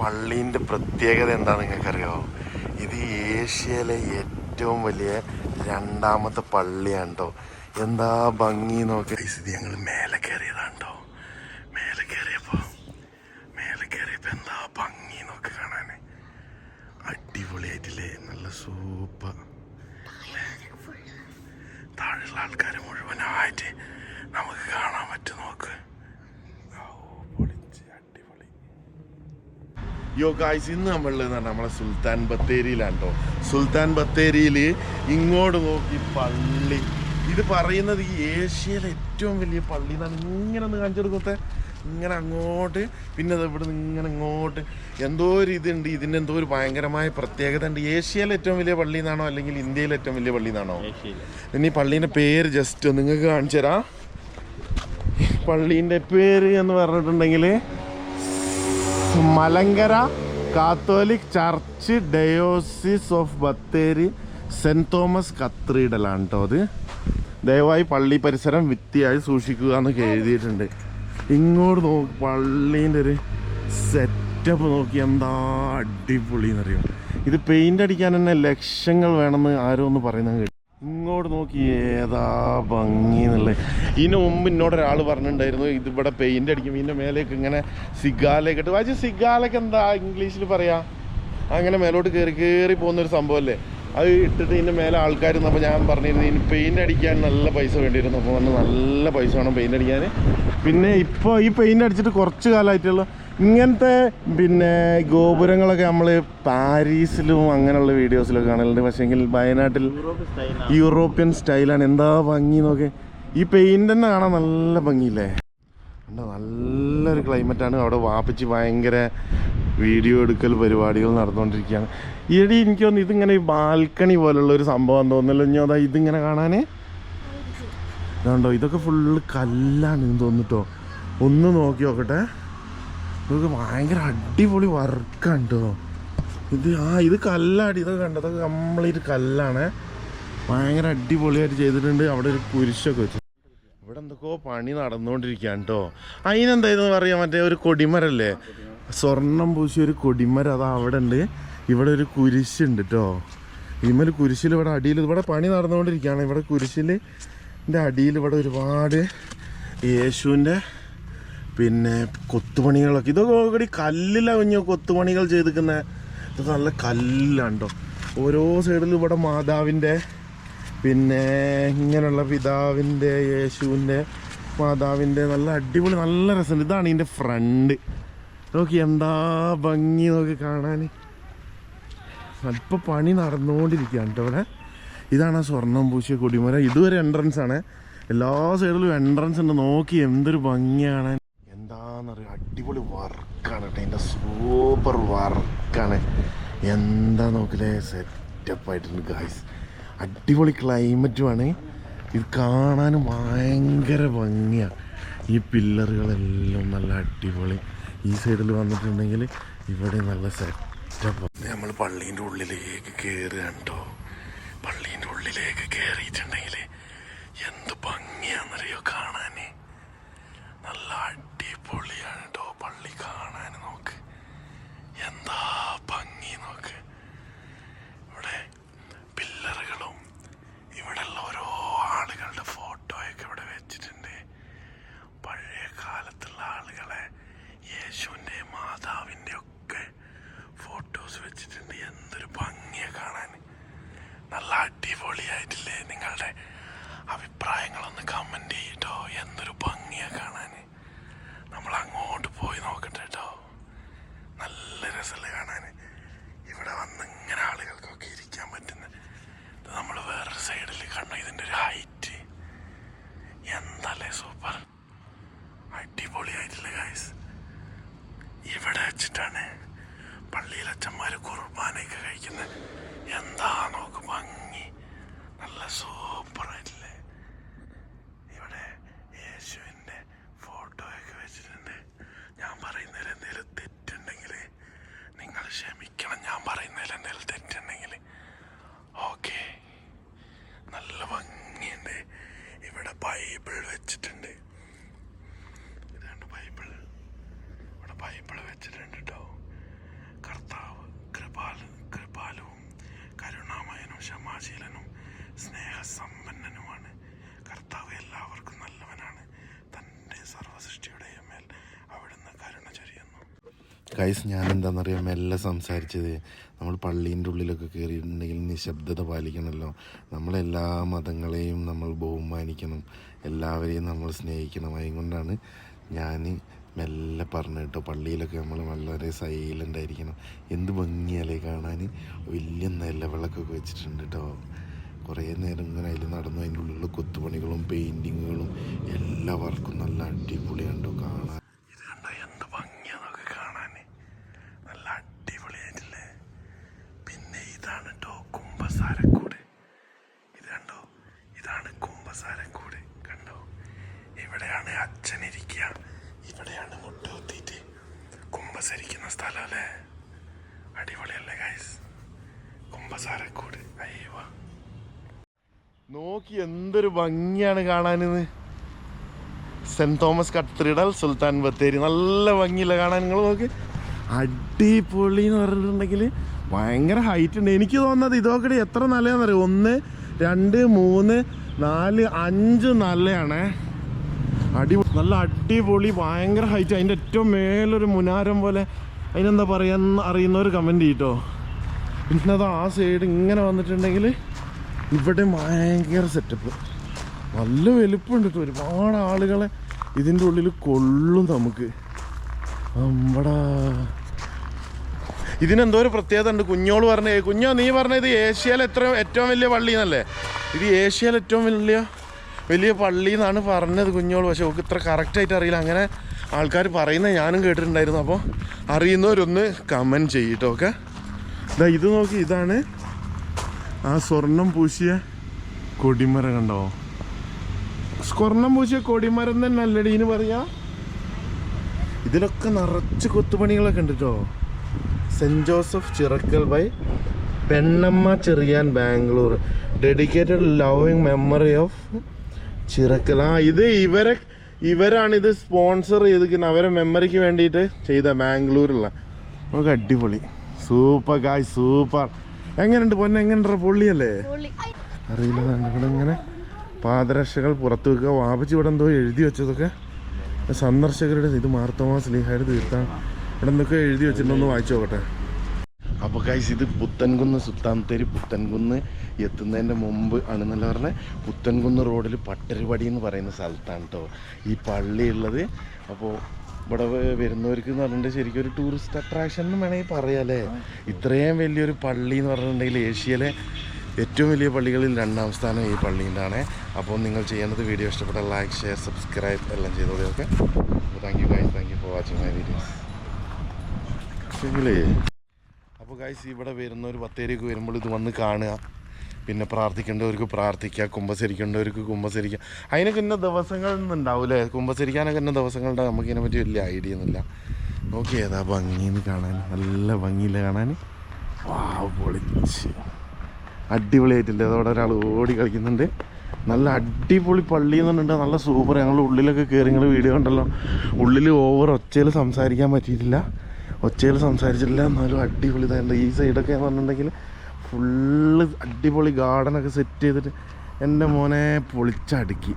പള്ളീന്റെ പ്രത്യേകത എന്താ നിങ്ങൾക്കറിയോ? ഇത് ഏഷ്യയിലെ ഏറ്റവും വലിയ രണ്ടാമത്തെ പള്ളിയാണ് എന്താ ഭംഗി നോക്കി. ഇത് ഞങ്ങൾ മേലെ കയറിയതാണ് കേട്ടോ മേലെ കയറിയപ്പോ മേലെ കയറിയപ്പോ എന്താ ഭംഗി നോക്കി കാണാൻ അടിപൊളിയായിട്ടില്ലേ. നല്ല സൂപ്പർ. താഴെയുള്ള ആൾക്കാർ മുഴുവനായിട്ട് നമുക്ക് കാണാൻ പറ്റും നോക്ക് ഓ, പൊളിച്ച് അടിപൊളി യോ ഗായ്സ് ഇന്ന് നമ്മളുള്ളത് നമ്മളെ സുൽത്താൻ ബത്തേരിയിലാണ് കേട്ടോ സുൽത്താൻ ബത്തേരിയിൽ ഇങ്ങോട്ട് നോക്കി പള്ളി. ഇത് പറയുന്നത് ഈ ഏഷ്യയിലെ ഏറ്റവും വലിയ പള്ളി എന്നാണ്. ഇങ്ങനെ ഒന്ന് കാണിച്ചു കൊടുക്കത്തെ ഇങ്ങനെ അങ്ങോട്ട് പിന്നെ അത് ഇവിടെ നിന്ന് ഇങ്ങനെ ഇങ്ങോട്ട്. എന്തോ ഒരു ഇതുണ്ട്. ഇതിന്റെ എന്തോ ഒരു ഭയങ്കരമായ പ്രത്യേകത ഉണ്ട്. ഏഷ്യയിലെ ഏറ്റവും വലിയ പള്ളി എന്നാണോ അല്ലെങ്കിൽ ഇന്ത്യയിലെ ഏറ്റവും വലിയ പള്ളി എന്നാണോ? ഇനി പള്ളീന്റെ പേര് ജസ്റ്റ് നിങ്ങൾക്ക് കാണിച്ചു തരാം. പള്ളീന്റെ പേര് എന്ന് പറഞ്ഞിട്ടുണ്ടെങ്കിൽ Malankara catholic church diocese of Bathery saint Thomas കത്രീഡലാണ് കേട്ടോ അത്. ദയവായി പള്ളി പരിസരം വിത്തിയായി സൂക്ഷിക്കുക എന്നൊക്കെ എഴുതിയിട്ടുണ്ട്. ഇങ്ങോട്ട് നോക്കി പള്ളീന്റെ ഒരു സെറ്റപ്പ് നോക്കി എന്താ അടിപൊളി എന്നറിയാം? ഇത് പെയിന്റ് അടിക്കാൻ തന്നെ ലക്ഷങ്ങൾ വേണമെന്ന് ആരോ ഒന്ന് പറയുന്നത് ഇങ്ങോട്ട് നോക്കി ഏതാ ഭംഗി എന്നുള്ളത്. ഇതിന് മുമ്പ് എന്നോട് ഒരാൾ പറഞ്ഞിട്ടുണ്ടായിരുന്നു ഇതിവിടെ പെയിന്റ് അടിക്കും ഇതിന്റെ മേലേക്ക് ഇങ്ങനെ സിഗാലേക്ക് ഇട്ട്. വായിച്ച് സിഗാലൊക്കെ എന്താ ഇംഗ്ലീഷിൽ പറയാ? അങ്ങനെ മേലോട്ട് കയറി കയറി പോകുന്നൊരു സംഭവമല്ലേ അത് ഇട്ടിട്ട് ഇതിന്റെ മേലെ ആൾക്കാർ അപ്പോൾ ഞാൻ പറഞ്ഞിരുന്നു ഇനി പെയിന്റ് അടിക്കാൻ നല്ല പൈസ വേണ്ടിയിരുന്നു അപ്പോൾ പറഞ്ഞു നല്ല പൈസ വേണം പെയിന്റ് അടിക്കാൻ പിന്നെ ഇപ്പോൾ ഈ പെയിന്റ് അടിച്ചിട്ട് കുറച്ച് കാലമായിട്ടുള്ളൂ ഇങ്ങനത്തെ പിന്നെ ഗോപുരങ്ങളൊക്കെ നമ്മൾ പാരീസിലും അങ്ങനെയുള്ള വീഡിയോസിലൊക്കെ കാണലുണ്ട്. പക്ഷേങ്കിൽ വയനാട്ടിൽ യൂറോപ്യൻ സ്റ്റൈലാണ്. എന്താ ഭംഗി നോക്കെ. ഈ പെയിന്റ് തന്നെ കാണാൻ നല്ല ഭംഗിയില്ലേ? നല്ലൊരു ക്ലൈമറ്റാണ് അവിടെ വാപ്പിച്ച് ഭയങ്കര വീഡിയോ എടുക്കൽ പരിപാടികൾ നടന്നുകൊണ്ടിരിക്കുകയാണ് ഈയിടെ എനിക്ക് തോന്നുന്നു ഇതിങ്ങനെ ബാൽക്കണി പോലുള്ള ഒരു സംഭവം തോന്നുന്നല്ലോ. ഇനി അതാ ഇതിങ്ങനെ കാണാൻ ഇതുണ്ടോ ഇതൊക്കെ ഫുള്ള് കല്ലാണ് എന്ന് തോന്നിട്ടോ ഒന്ന് നോക്കി നോക്കട്ടെ. ഇതൊക്കെ ഭയങ്കര അടിപൊളി വർക്കാണ് കേട്ടോ ഇത് ആ ഇത് കല്ലാണ് ഇതൊക്കെ കണ്ടോ? ഇതൊക്കെ കംപ്ലീറ്റ് കല്ലാണ്. ഭയങ്കര അടിപൊളിയായിട്ട് ചെയ്തിട്ടുണ്ട്. അവിടെ ഒരു കുരിശൊക്കെ വെച്ചു. ഇവിടെ എന്തൊക്കെയോ പണി നടന്നുകൊണ്ടിരിക്കുകയാണ് കേട്ടോ അതിനെന്തായിരുന്നു പറയാ മറ്റേ ഒരു കൊടിമരല്ലേ? സ്വർണം പൂശിയ ഒരു കൊടിമരം അതാ അവിടെ ഉണ്ട്. ഇവിടെ ഒരു കുരിശുണ്ട് കേട്ടോ ഇമ്മൽ കുരിശിൽ ഇവിടെ അടിയിൽ ഇവിടെ പണി നടന്നുകൊണ്ടിരിക്കുകയാണ്. ഇവിടെ കുരിശിൽ അടിയിൽ ഇവിടെ ഒരുപാട് യേശുവിന്റെ പിന്നെ കൊത്തുപണികളൊക്കെ. ഇതൊക്കെ ഓൾറെഡി കല്ലിലാണ് കൊത്തുപണികൾ ചെയ്തിരിക്കുന്ന. ഇതൊക്കെ നല്ല കല്ലാണ് കേട്ടോ ഓരോ സൈഡിലും ഇവിടെ മാതാവിന്റെ പിന്നെ ഇങ്ങനെയുള്ള പിതാവിന്റെ യേശുവിന്റെ മാതാവിന്റെ നല്ല അടിപൊളി നല്ല രസമുണ്ട്. ഇതാണ് ഇതിന്റെ ഫ്രണ്ട്. നോക്കി എന്താ ഭംഗി നോക്കി കാണാൻ. അല്പം പണി നടന്നുകൊണ്ടിരിക്കുകയാണ് കേട്ടോ ഇവിടെ. ഇതാണ് ആ സ്വർണം പൂശിയ കൊടിമരം. ഇതുവരെ എൻട്രൻസ് ആണ്. എല്ലാ സൈഡിലും എൻട്രൻസ് ഉണ്ട്. നോക്കി എന്തൊരു ഭംഗിയാണ്. എന്താണെന്നറിയാം അടിപൊളി വർക്കാണ് കേട്ടോ. എന്റെ സൂപ്പർ വർക്കാണ്. എന്താ നോക്കില്ലേ സെറ്റപ്പ് ആയിട്ടുണ്ട് ഗായ്സ് അടിപൊളി ക്ലൈമറ്റുമാണ് ഇത് കാണാൻ ഭയങ്കര ഭംഗിയാണ് ഈ പില്ലറുകളെല്ലാം നല്ല അടിപൊളി. ഈ സൈഡിൽ വന്നിട്ടുണ്ടെങ്കിൽ ഇവിടെ നല്ല സെറ്റപ്പ് നമ്മൾ പള്ളീന്റെ ഉള്ളിലേക്ക് കയറുകയാണ് കേട്ടോ. ഉള്ളിലേക്ക് കയറിയിട്ടുണ്ടെങ്കിൽ എന്ത് ഭംഗിയാണെന്നറിയോ കാണാൻ നല്ല അടിപൊളിയാണ് കേട്ടോ പള്ളി കാണാൻ നോക്ക് എന്താ ഭംഗി നോക്ക് ഇവിടെ പില്ലറുകളും ഇവിടെയുള്ള ഓരോ ആളുകളുടെ ഫോട്ടോയൊക്കെ ഇവിടെ വെച്ചിട്ടുണ്ട് പഴയ കാലത്തുള്ള ആളുകളെ യേശുവിന്റെ മാതാവിന്റെ ഒക്കെ ഫോട്ടോസ് വെച്ചിട്ടുണ്ട് എന്തൊരു ഭംഗിയാണ് കാണാൻ നല്ല അടിപൊളിയായിട്ടില്ലേ നിങ്ങളുടെ അഭിപ്രായങ്ങളൊന്ന് കമന്റ് ചെയ്യട്ടോ എന്തൊരു ഭംഗിയാണ് കാണാൻ നമ്മൾ അങ്ങോട്ട് പോയി നോക്കട്ടെ കേട്ടോ നല്ല രസമല്ലേ കാണാൻ ഇവിടെ വന്ന് ഇങ്ങനെ ആളുകൾക്കൊക്കെ ഇരിക്കാൻ പറ്റുന്ന നമ്മൾ വേറൊരു സൈഡിൽ കണ്ടു ഇതിന്റെ ഒരു ഹൈറ്റ് എന്തല്ലേ സൂപ്പർ അടിപൊളിയായിട്ടില്ല ഗൈസ് ഇവിടെ വെച്ചിട്ടാണ് പള്ളിയിൽ അച്ഛന്മാർ കുർബാനയൊക്കെ കഴിക്കുന്നത് എന്താ നോക്ക് ഭംഗി. നല്ല സൂപ്പറായിട്ടില്ലേ ക്ഷമാശീലനും സ്നേഹസമ്പന്നനുമാണ് കർത്താവ് എല്ലാവർക്കും നല്ലവനാണ്. തന്റെ സർവസൃഷ്ടിയുടെയും മേൽ അവിടുന്ന് കരുണ ചൊരിയുന്നു. കൈസ് ഞാൻ എന്താണെന്നറിയാം മെല്ലെ സംസാരിച്ചത് നമ്മൾ പള്ളീന്റെ ഉള്ളിലൊക്കെ കയറിയിട്ടുണ്ടെങ്കിൽ നിശബ്ദത പാലിക്കണമല്ലോ. നമ്മളെല്ലാ മതങ്ങളെയും നമ്മൾ ബഹുമാനിക്കണം. എല്ലാവരെയും നമ്മൾ സ്നേഹിക്കണം. അതുകൊണ്ടാണ് ഞാൻ മെല്ലെ പറഞ്ഞു കേട്ടോ പള്ളിയിലൊക്കെ നമ്മൾ വളരെ സൈലന്റ് ആയിരിക്കണം. എന്ത് ഭംഗിയല്ലേ കാണാൻ വലിയ നിലവിളക്കൊക്കെ വെച്ചിട്ടുണ്ട് കേട്ടോ. കുറേ നേരം ഇങ്ങനെ അതിൽ നടന്നു അതിന്റെ ഉള്ളിലുള്ള കൊത്തുപണികളും പെയിന്റിങ്ങുകളും എല്ലാ വർക്കും നല്ല അടിപൊളിയുണ്ടോ കാണാൻ. ഇത് നല്ല പിന്നെ ഇതാണ് കേട്ടോ ഇത് കണ്ടോ? ഇതാണ് കണ്ടോ? ഇവിടെയാണ് അച്ഛൻ ഇവിടെയാണ് മുട്ടുകുത്തിയിട്ട് കുംഭസരിക്കുന്ന സ്ഥലം അല്ലേ? അടിപൊളിയല്ലേ ഗൈസ് കുമ്പസാരക്കൂട്. അയ്യോ. നോക്കി എന്തൊരു ഭംഗിയാണ് കാണാനിന്ന്. Saint Thomas cathedral Sultan Bathery. നല്ല ഭംഗിയില്ല കാണാൻ നിങ്ങൾ നോക്ക്. അടിപൊളി എന്ന് പറഞ്ഞിട്ടുണ്ടെങ്കിൽ ഭയങ്കര ഹൈറ്റ് ഉണ്ട്. എനിക്ക് തോന്നുന്നത് ഇതൊക്കെ എത്ര നിലയാണെന്നറിയോ? ഒന്ന് രണ്ട് മൂന്ന് നാല് അഞ്ച് നിലയാണേ. അടി നല്ല അടിപൊളി ഭയങ്കര ഹൈറ്റ് അതിന്റെ ഏറ്റവും മേലൊരു മുനാരം പോലെ അതിനെന്താ പറയാന്ന് അറിയുന്നവർ കമന്റ് ചെയ്യട്ടോ പിന്നെ അത് ആ സൈഡ് ഇങ്ങനെ വന്നിട്ടുണ്ടെങ്കിൽ ഇവിടെ ഭയങ്കര സെറ്റപ്പ് നല്ല വലുപ്പമുണ്ട് കേട്ടോ ഒരുപാട് ആളുകളെ ഇതിന്റെ ഉള്ളിൽ കൊള്ളും നമുക്ക്. നമ്മടാ ഇതിനെന്തോ ഒരു പ്രത്യേകത ഉണ്ട്. കുഞ്ഞോൾ പറഞ്ഞേ കുഞ്ഞോ നീ പറഞ്ഞത് ഏഷ്യയിലെ ഏറ്റവും വലിയ പള്ളി എന്നല്ലേ? ഇത് ഏഷ്യയിലെ ഏറ്റവും വലിയ വലിയ പള്ളി എന്നാണ് പറഞ്ഞത് കുഞ്ഞോൾ. പക്ഷെ ഓക്ക് ഇത്ര കറക്റ്റായിട്ട് അറിയില്ല. അങ്ങനെ ആൾക്കാർ പറയുന്നത് ഞാനും കേട്ടിട്ടുണ്ടായിരുന്നു. അപ്പോൾ അറിയുന്നവരൊന്ന് കമന്റ് ചെയ്യട്ടോ ഓക്കെ? ഇതാ ഇത് നോക്കി ഇതാണ് ആ സ്വർണം പൂശിയ കൊടിമരം കണ്ടോ? സ്വർണം പൂശിയ കൊടിമരം തന്നെ അല്ലടി ഇനി പറയാ. ഇതിലൊക്കെ നിറച്ച് കൊത്തുപണികളൊക്കെ ഉണ്ട് കേട്ടോ saint Joseph Chirakkal by Pennamma Cheriyan Bangalore. Dedicated loving memory of Chirakkal ആ ഇത് ഇവരെ ഇവരാണ് ഇത് സ്പോൺസർ ചെയ്തിരിക്കുന്നത്. അവരെ മെമ്മറിക്ക് വേണ്ടിയിട്ട് ചെയ്ത ബാംഗ്ലൂരുള്ള. നമുക്ക് അടിപൊളി. സൂപ്പർ ഗായ് സൂപ്പർ. എങ്ങനെയുണ്ട് പൊന്നെ? എങ്ങനെയുണ്ട് പൊള്ളിയല്ലേ? അറിയില്ല ഇങ്ങനെ പാദരക്ഷകൾ പുറത്ത് വെക്കുക. വാപ്പച്ചി ഇവിടെ എന്തോ എഴുതി വെച്ചതൊക്കെ. സന്ദർശകരുടെ ഇത് മാർത്തോമാ സ്ലീഹയുടെ തീർത്താണ് ഇവിടെ എന്തൊക്കെ എഴുതി വെച്ചിട്ടുണ്ടെന്ന് വായിച്ചു നോക്കട്ടെ. അപ്പോൾ കൈസ് ഇത് പുത്തൻകുന്ന് സുത്താംതേരി പുത്തൻകുന്ന് എത്തുന്നതിന്റെ മുമ്പ് ആണെന്നല്ല പറഞ്ഞ? പുത്തൻകുന്ന് റോഡിൽ പട്ടരുപടി എന്ന് പറയുന്ന സ്ഥലത്താണ് കേട്ടോ ഈ പള്ളി ഉള്ളത്. അപ്പോൾ ഇവിടെ വരുന്നവർക്ക് എന്ന് പറഞ്ഞിട്ട് ശരിക്കും ഒരു ടൂറിസ്റ്റ് അട്രാക്ഷൻ എന്ന് വേണമെങ്കിൽ പറയാല്ലേ ഇത്രയും വലിയൊരു പള്ളി എന്ന് പറഞ്ഞിട്ടുണ്ടെങ്കിൽ ഏഷ്യയിലെ ഏറ്റവും വലിയ പള്ളികളിൽ രണ്ടാം സ്ഥാനം ഈ പള്ളീന്റെയാണ് അപ്പോൾ നിങ്ങൾ ചെയ്യേണ്ടത് വീഡിയോ ഇഷ്ടപ്പെട്ട ലൈക്ക് ഷെയർ സബ്സ്ക്രൈബ് എല്ലാം ചെയ്തോളൂ അപ്പോൾ thank you guys thank you for watching my videos ശരിയല്ലേ? അപ്പോൾ ഗൈസ് ഇവിടെ വരുന്ന ഒരു പത്തേരിക്ക് വരുമ്പോൾ ഇത് വന്ന് കാണുക. പിന്നെ പ്രാർത്ഥിക്കേണ്ടവർക്ക് പ്രാർത്ഥിക്കുക കുമ്പസരിക്കേണ്ടവർക്ക് കുമ്പസരിക്കുക. അതിനൊക്കെ ഇന്ന ദിവസങ്ങളൊന്നും ഉണ്ടാവില്ലേ കുമ്പസരിക്കാനൊക്കെ ഇന്ന ദിവസങ്ങളുണ്ടാവും നമുക്ക് ഇതിനെ പറ്റി വലിയ ഐഡിയ ഒന്നുമില്ല. നോക്കി ഏതാ ഭംഗിന്ന് കാണാൻ. നല്ല ഭംഗിയില്ല കാണാൻ? വാ പൊളിച്ച്. അടിപൊളിയായിട്ടില്ലേ? അതോടെ ഒരാൾ ഓടി കളിക്കുന്നുണ്ട്. നല്ല അടിപൊളി പള്ളി എന്നുണ്ട് നല്ല സൂപ്പർ. ഞങ്ങൾ ഉള്ളിലൊക്കെ കയറി നിങ്ങൾ വീഡിയോ ഉണ്ടല്ലോ ഉള്ളിൽ ഓവർ ഒച്ചയിൽ സംസാരിക്കാൻ പറ്റിയിട്ടില്ല. ഒച്ചയിൽ സംസാരിച്ചിട്ടില്ല. എന്നാലും അടിപൊളി. ഇതായിട്ട് ഈ സൈഡൊക്കെ പറഞ്ഞിട്ടുണ്ടെങ്കിൽ ഫുള്ള് അടിപൊളി ഗാർഡനൊക്കെ സെറ്റ് ചെയ്തിട്ട് എന്റെ മോനെ പൊളിച്ചടുക്കി.